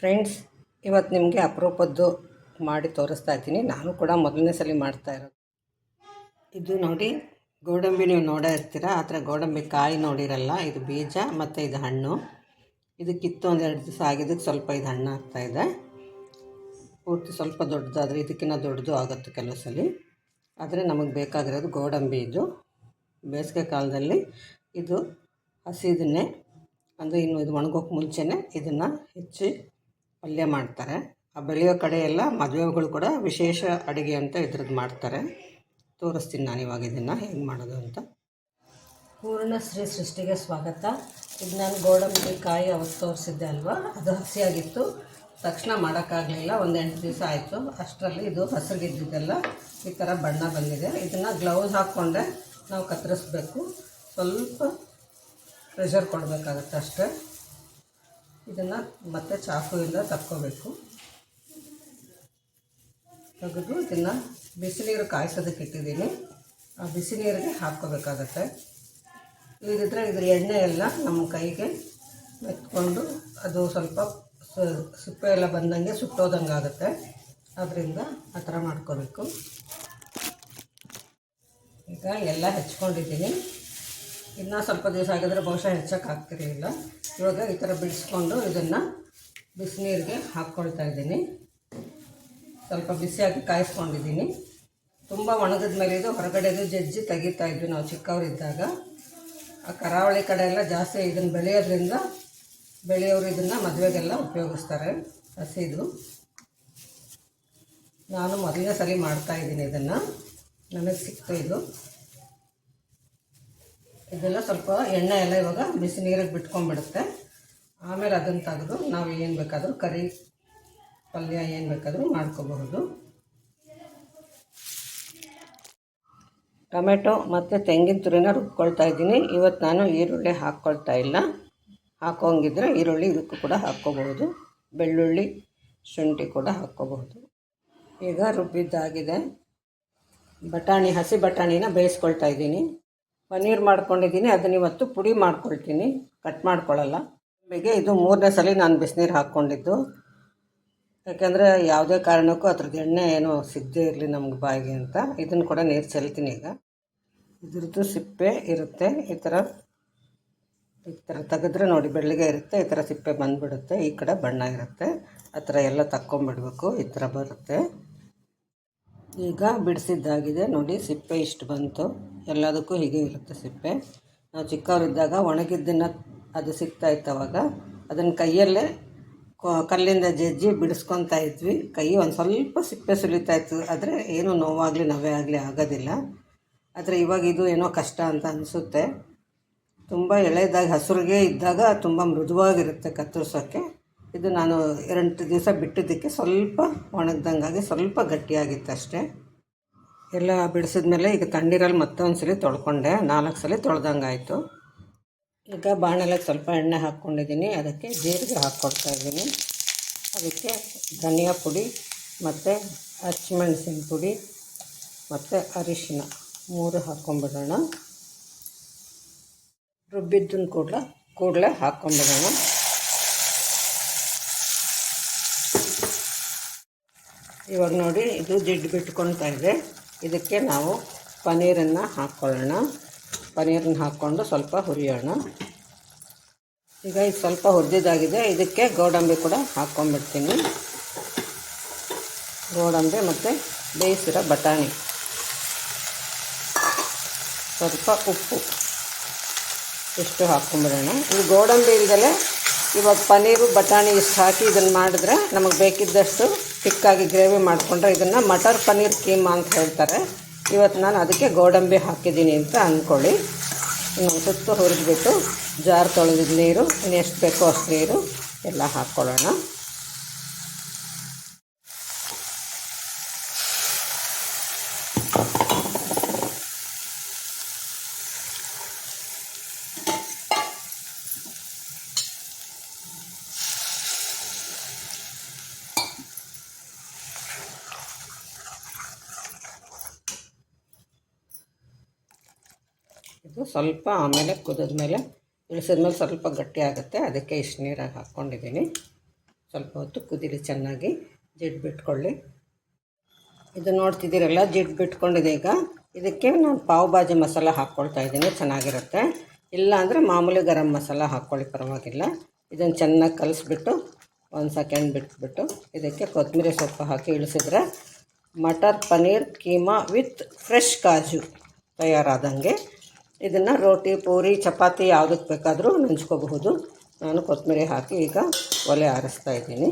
Friends ಇವತ್ತು ನಿಮಗೆ ಅಪರೂಪದ್ದು ಮಾಡಿ ತೋರಿಸ್ತಾ ಇದ್ದೀನಿ. ನಾನು ಕೂಡ ಮೊದಲನೇ ಸಲ ಮಾಡ್ತಾ ಇರೋದು. ಇದು ನೋಡಿ, ಗೋಡಂಬಿ ನೀವು ನೋಡೇ ಇರ್ತೀರ? ಆ ಥರ ಗೋಡಂಬಿ ಕಾಯಿ ನೋಡಿರಲ್ಲ, ಇದು ಬೀಜ ಮತ್ತು ಇದು ಹಣ್ಣು. ಇದು ಕಿತ್ತು ಒಂದು ಎರಡು ದಿವಸ ಆಗಿದ್ದಕ್ಕೆ ಸ್ವಲ್ಪ ಇದು ಹಣ್ಣು ಆಗ್ತಾಯಿದೆ ಪೂರ್ತಿ ಸ್ವಲ್ಪ ದೊಡ್ಡದಾದರೆ ಇದಕ್ಕಿಂತ ದೊಡ್ಡದು ಆಗುತ್ತೆ ಕೆಲವು ಸಲ. ಆದರೆ ನಮಗೆ ಬೇಕಾಗಿರೋದು ಗೋಡಂಬಿ ಇದು. ಬೇಸಿಗೆ ಕಾಲದಲ್ಲಿ ಇದು ಹಸಿದನ್ನೇ ಅಂದರೆ ಇನ್ನು ಇದು ಒಣಗೋಕೆ ಮುಂಚೆನೇ ಇದನ್ನು ಹೆಚ್ಚಿ ಪಲ್ಯ ಮಾಡ್ತಾರೆ. ಆ ಬೆಳೆಯೋ ಕಡೆ ಎಲ್ಲ ಮದುವೆಗಳು ಕೂಡ ವಿಶೇಷ ಅಡುಗೆ ಅಂತ ಇದ್ರದ್ದು ಮಾಡ್ತಾರೆ. ತೋರಿಸ್ತೀನಿ ನಾನು ಇವಾಗ ಇದನ್ನು ಹೇಗೆ ಮಾಡೋದು ಅಂತ. ಪೂರ್ಣ ಶ್ರೀ ಸೃಷ್ಟಿಗೆ ಸ್ವಾಗತ. ಇದು ನಾನು ಗೋಡಂಬಿ ಕಾಯಿ ಅವತ್ತು ತೋರಿಸಿದ್ದೆ ಅಲ್ವಾ? ಅದು ಹಸಿಯಾಗಿತ್ತು. ತಕ್ಷಣ ಮಾಡೋಕ್ಕಾಗಲಿಲ್ಲ. ಒಂದು ಎಂಟು ದಿವಸ ಆಯಿತು. ಅಷ್ಟರಲ್ಲಿ ಇದು ಹಸಿರಿಗಿದ್ದಿದ್ದೆಲ್ಲ ಈ ಥರ ಬಣ್ಣ ಬಂದಿದೆ. ಇದನ್ನು ಗ್ಲೌಸ್ ಹಾಕ್ಕೊಂಡೆ ನಾವು ಕತ್ತರಿಸ್ಬೇಕು. ಸ್ವಲ್ಪ ಪ್ರೆಷರ್ ಕೊಡಬೇಕಾಗತ್ತೆ ಅಷ್ಟೇ. ಇದನ್ನು ಮತ್ತೆ ಚಾಕುವಿಂದ ತಕ್ಕೋಬೇಕು. ತೆಗೆದು ಇದನ್ನು ಬಿಸಿನೀರು ಕಾಯಿಸೋದಕ್ಕೆ ಇಟ್ಟಿದ್ದೀನಿ. ಆ ಬಿಸಿ ನೀರಿಗೆ ಹಾಕ್ಕೋಬೇಕಾಗತ್ತೆ. ಇಲ್ಲದಿದ್ದರೆ ಇದ್ರ ಎಣ್ಣೆ ಎಲ್ಲ ನಮ್ಮ ಕೈಗೆ ಮೆತ್ಕೊಂಡು ಅದು ಸ್ವಲ್ಪ ಸಿಪ್ಪೆ ಎಲ್ಲ ಬಂದಂಗೆ ಸುಟ್ಟೋದಂಗೆ ಆಗುತ್ತೆ. ಅದರಿಂದ ಆ ಥರ ಮಾಡ್ಕೋಬೇಕು. ಈಗ ಎಲ್ಲ ಹೆಚ್ಕೊಂಡಿದ್ದೀನಿ. ಇನ್ನೂ ಸ್ವಲ್ಪ ದಿವಸ ಆಗಿದ್ರೆ ಬಹುಶಃ ಹೆಚ್ಚಕ್ಕೆ ಆಗ್ತಿರಲಿಲ್ಲ ಇವಾಗ ಈ ಥರ ಬಿಡಿಸ್ಕೊಂಡು ಇದನ್ನು ಬಿಸಿನೀರಿಗೆ ಹಾಕ್ಕೊಳ್ತಾ ಇದ್ದೀನಿ. ಸ್ವಲ್ಪ ಬಿಸಿಯಾಗಿ ಕಾಯಿಸ್ಕೊಂಡಿದ್ದೀನಿ. ತುಂಬ ಒಣಗಿದ ಮೇಲೆ ಇದು ಹೊರಗಡೆದು ಜಜ್ಜಿ ತೆಗಿತಾ ಇದ್ವಿ ನಾವು ಚಿಕ್ಕವರಿದ್ದಾಗ. ಆ ಕರಾವಳಿ ಕಡೆ ಎಲ್ಲ ಜಾಸ್ತಿ ಇದನ್ನು ಬೆಳೆಯೋದ್ರಿಂದ ಬೆಳೆಯೋರು ಇದನ್ನು ಮದುವೆಗೆಲ್ಲ ಉಪಯೋಗಿಸ್ತಾರೆ ಹಸಿದು. ನಾನು ಮೊದಲನೇ ಸಲ ಮಾಡ್ತಾಯಿದ್ದೀನಿ ಇದನ್ನು. ನನಗೆ ಸಿಕ್ತು ಇದು. ಇದೆಲ್ಲ ಸ್ವಲ್ಪ ಎಣ್ಣೆ ಎಲ್ಲ ಇವಾಗ ಬಿಸಿ ನೀರಿಗೆ ಬಿಟ್ಕೊಂಡ್ಬಿಡುತ್ತೆ. ಆಮೇಲೆ ಅದನ್ನ ತೆಗೆದು ನಾವು ಏನು ಬೇಕಾದರೂ ಕರಿ, ಪಲ್ಯ ಏನು ಬೇಕಾದರೂ ಮಾಡ್ಕೋಬಹುದು. ಟೊಮೆಟೊ ಮತ್ತು ತೆಂಗಿನ ತುರಿನ ರುಬ್ಕೊಳ್ತಾ ಇದ್ದೀನಿ. ಇವತ್ತು ನಾನು ಈರುಳ್ಳಿ ಹಾಕ್ಕೊಳ್ತಾ ಇಲ್ಲ. ಹಾಕೋಂಗಿದ್ರೆ ಈರುಳ್ಳಿ ಇದಕ್ಕೂ ಕೂಡ ಹಾಕ್ಕೋಬಹುದು. ಬೆಳ್ಳುಳ್ಳಿ, ಶುಂಠಿ ಕೂಡ ಹಾಕ್ಕೋಬಹುದು. ಈಗ ರುಬ್ಬಿದ್ದಾಗಿದೆ. ಬಟಾಣಿ, ಹಸಿ ಬಟಾಣಿನ ಬೇಯಿಸ್ಕೊಳ್ತಾ ಇದ್ದೀನಿ. ಪನ್ನೀರ್ ಮಾಡ್ಕೊಂಡಿದ್ದೀನಿ, ಅದನ್ನ ಇವತ್ತು ಪುಡಿ ಮಾಡ್ಕೊಳ್ತೀನಿ. ಕಟ್ ಮಾಡ್ಕೊಳ್ಳಲ್ಲ ಆಮೇಲೆ ಇದು ಮೂರನೇ ಸಲ ನಾನು ಬಿಸಿನೀರು ಹಾಕ್ಕೊಂಡಿದ್ದು. ಯಾಕೆಂದರೆ ಯಾವುದೇ ಕಾರಣಕ್ಕೂ ಅದ್ರದ್ದು ಎಣ್ಣೆ ಏನೋ ಸಿಗದೇ ಇರಲಿ ನಮ್ಗೆ ಬಾಯಿಗೆ ಅಂತ. ಇದನ್ನು ಕೂಡ ನೀರು ಚೆಲ್ತೀನಿ ಈಗ. ಇದ್ರದ್ದು ಸಿಪ್ಪೆ ಇರುತ್ತೆ. ಈ ಥರ ಈ ಥರ ತೆಗೆದ್ರೆ ನೋಡಿ, ಬೆಳ್ಳಗೆ ಇರುತ್ತೆ, ಈ ಥರ ಸಿಪ್ಪೆ ಬಂದುಬಿಡುತ್ತೆ, ಈ ಕಡೆ ಬಣ್ಣ ಇರುತ್ತೆ. ಆ ಥರ ಎಲ್ಲ ತಕ್ಕೊಂಬಿಡ್ಬೇಕು, ಈ ಥರ ಬರುತ್ತೆ. ಈಗ ಬಿಡಿಸಿದ್ದಾಗಿದೆ ನೋಡಿ, ಸಿಪ್ಪೆ ಇಷ್ಟು ಬಂತು. ಎಲ್ಲದಕ್ಕೂ ಹೀಗೆ ಇರುತ್ತೆ ಸಿಪ್ಪೆ. ನಾವು ಚಿಕ್ಕವರಿದ್ದಾಗ ಒಣಗಿದ್ದನ್ನು ಅದು ಸಿಗ್ತಾ ಇತ್ತು ಅವಾಗ. ಅದನ್ನು ಕೈಯಲ್ಲೇ ಕಲ್ಲಿಂದ ಜಜ್ಜಿ ಬಿಡಿಸ್ಕೊತಾ ಇದ್ವಿ. ಕೈ ಒಂದು ಸ್ವಲ್ಪ ಸಿಪ್ಪೆ ಸುಲಿತಾ ಇತ್ತು. ಆದರೆ ಏನು ನೋವಾಗಲಿ, ನವೇ ಆಗಲಿ ಆಗೋದಿಲ್ಲ. ಆದರೆ ಇವಾಗ ಇದು ಏನೋ ಕಷ್ಟ ಅಂತ ಅನಿಸುತ್ತೆ. ತುಂಬ ಎಳೆದಾಗ ಹಸುರಿಗೆ ಇದ್ದಾಗ ತುಂಬ ಮೃದುವಾಗಿರುತ್ತೆ ಕತ್ತರಿಸೋಕ್ಕೆ ಇದು ನಾನು ಎರಡು ದಿವಸ ಬಿಟ್ಟಿದ್ದಕ್ಕೆ ಸ್ವಲ್ಪ ಒಣಗ್ದಂಗಾಗಿ ಸ್ವಲ್ಪ ಗಟ್ಟಿಯಾಗಿತ್ತು ಅಷ್ಟೇ. ಎಲ್ಲ ಬಿಡಿಸಿದ್ಮೇಲೆ ಈಗ ತಣ್ಣೀರಲ್ಲಿ ಮತ್ತೊಂದು ಸಲ ತೊಳ್ಕೊಂಡೆ. ನಾಲ್ಕು ಸಲ ತೊಳ್ದಂಗಾಯಿತು. ಈಗ ಬಾಣಲೆಗೆ ಸ್ವಲ್ಪ ಎಣ್ಣೆ ಹಾಕ್ಕೊಂಡಿದ್ದೀನಿ. ಅದಕ್ಕೆ ಜೀರಿಗೆ ಹಾಕ್ಕೊಡ್ತಾ ಇದ್ದೀನಿ. ಅದಕ್ಕೆ ಧನಿಯಾ ಪುಡಿ ಮತ್ತು ಹಸಿಮೆಣಸಿನ ಪುಡಿ ಮತ್ತು ಅರಿಶಿನ ಮೂರು ಹಾಕ್ಕೊಂಬಿಡೋಣ. ರುಬ್ಬಿದ್ದನ್ನು ಕೂಡ ಕೂಡಲೇ ಹಾಕ್ಕೊಂಬಿಡೋಣ. ಇವಾಗ ನೋಡಿ, ಇದು ಜಿಡ್ಡು ಬಿಟ್ಕೊಳ್ತಾ ಇದೆ. ಇದಕ್ಕೆ ನಾವು ಪನ್ನೀರನ್ನು ಹಾಕ್ಕೊಳ್ಳೋಣ ಪನ್ನೀರನ್ನು ಹಾಕ್ಕೊಂಡು ಸ್ವಲ್ಪ ಹುರಿಯೋಣ. ಈಗ ಇದು ಸ್ವಲ್ಪ ಹುರಿದಿದ್ದಾಗಿದೆ. ಇದಕ್ಕೆ ಗೋಡಂಬಿ ಕೂಡ ಹಾಕ್ಕೊಂಡ್ಬಿಡ್ತೀನಿ. ಗೋಡಂಬಿ ಮತ್ತು ಬೇಯಿಸಿರೋ ಬಟಾಣಿ. ಸ್ವಲ್ಪ ಉಪ್ಪು ಇಷ್ಟು ಹಾಕ್ಕೊಂಬಿಡೋಣ ಈ ಗೋಡಂಬಿ ಇಲ್ದಲೆ ಇವಾಗ ಪನ್ನೀರು ಬಟಾಣಿ ಇಷ್ಟು ಹಾಕಿ ಇದನ್ನು ಮಾಡಿದ್ರೆ ನಮಗೆ ಬೇಕಿದ್ದಷ್ಟು ತಿಕ್ಕಾಗಿ ಗ್ರೇವಿ ಮಾಡಿಕೊಂಡ್ರೆ ಇದನ್ನು ಮಟರ್ ಪನ್ನೀರ್ ಕೀಮಾ ಅಂತ ಹೇಳ್ತಾರೆ. ಇವತ್ತು ನಾನು ಅದಕ್ಕೆ ಗೋಡಂಬಿ ಹಾಕಿದ್ದೀನಿ ಅಂತ ಅಂದ್ಕೊಳ್ಳಿ. ಇನ್ನೊಂದು ಸುತ್ತು ಹುರಿದ್ಬಿಟ್ಟು ಜಾರ್ ತೊಳೆದಿದ್ದ ನೀರು, ಇನ್ನು ಎಷ್ಟು ಬೇಕೋ ಅಷ್ಟು ನೀರು ಎಲ್ಲ ಹಾಕ್ಕೊಳ್ಳೋಣ. ಇದು ಸ್ವಲ್ಪ ಆಮೇಲೆ ಕುದಿದ ಮೇಲೆ ಇಳಿಸಿದ್ಮೇಲೆ ಸ್ವಲ್ಪ ಗಟ್ಟಿ ಆಗುತ್ತೆ. ಅದಕ್ಕೆ ಇಷ್ಟು ನೀರಾಗಿ ಹಾಕ್ಕೊಂಡಿದ್ದೀನಿ. ಸ್ವಲ್ಪ ಹೊತ್ತು ಕುದೀಲಿ ಚೆನ್ನಾಗಿ ಜಿಡ್ಡು ಬಿಟ್ಕೊಳ್ಳಿ. ಇದು ನೋಡ್ತಿದ್ದೀರಲ್ಲ ಜಿಡ್ಡು ಬಿಟ್ಕೊಂಡಿದೆ ಈಗ. ಇದಕ್ಕೆ ನಾನು ಪಾವ್ ಭಾಜಿ ಮಸಾಲ ಹಾಕ್ಕೊಳ್ತಾ ಇದ್ದೀನಿ, ಚೆನ್ನಾಗಿರುತ್ತೆ. ಇಲ್ಲ ಅಂದರೆ ಮಾಮೂಲಿ ಗರಂ ಮಸಾಲ ಹಾಕ್ಕೊಳ್ಳಿ, ಪರವಾಗಿಲ್ಲ. ಇದನ್ನು ಚೆನ್ನಾಗಿ ಕಲಿಸ್ಬಿಟ್ಟು, ಒಂದು ಸೆಕೆಂಡ್ ಬಿಟ್ಬಿಟ್ಟು ಇದಕ್ಕೆ ಕೊತ್ತಂಬರಿ ಸೊಪ್ಪು ಹಾಕಿ ಇಳಿಸಿದ್ರೆ ಮಟರ್ ಪನ್ನೀರ್ ಕೀಮಾ ವಿತ್ ಫ್ರೆಶ್ ಕಾಜು ತಯಾರಾದಂಗೆ ಇದನ್ನು ರೋಟಿ, ಪೂರಿ, ಚಪಾತಿ ಯಾವುದಕ್ಕೆ ಬೇಕಾದರೂ ನೆಂಚ್ಕೋಬಹುದು. ನಾನು ಕೊತ್ತಂಬರಿ ಹಾಕಿ ಈಗ ಒಲೆ ಆರಿಸ್ತಾ ಇದ್ದೀನಿ.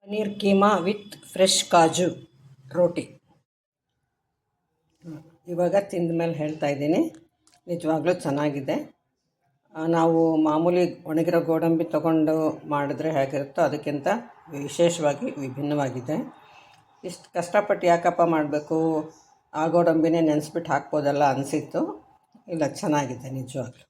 ಪನ್ನೀರ್ ಕೀಮಾ ವಿತ್ ಫ್ರೆಶ್ ಕಾಜು ರೋಟಿ. ಇವಾಗ ತಿಂದ ಮೇಲೆ ಹೇಳ್ತಾ ಇದ್ದೀನಿ. ನಿಜವಾಗ್ಲೂ ಚೆನ್ನಾಗಿದೆ. ನಾವು ಮಾಮೂಲಿ ಒಣಗಿರೋ ಗೋಡಂಬಿ ತಗೊಂಡು ಮಾಡಿದ್ರೆ ಹೇಗಿರುತ್ತೋ ಅದಕ್ಕಿಂತ ವಿಶೇಷವಾಗಿ ವಿಭಿನ್ನವಾಗಿದೆ. ಇಷ್ಟು ಕಷ್ಟಪಟ್ಟು ಯಾಕಪ್ಪ ಮಾಡಬೇಕು? ಆ ಗೋಡಂಬಿನೇ ನೆನೆಸ್ಬಿಟ್ಟು ಹಾಕ್ಬೋದಲ್ಲ ಅನಿಸಿತ್ತು. ಇಲ್ಲ, ಚೆನ್ನಾಗಿದೆ, ನಿಜವಾಗ್ಲೂ.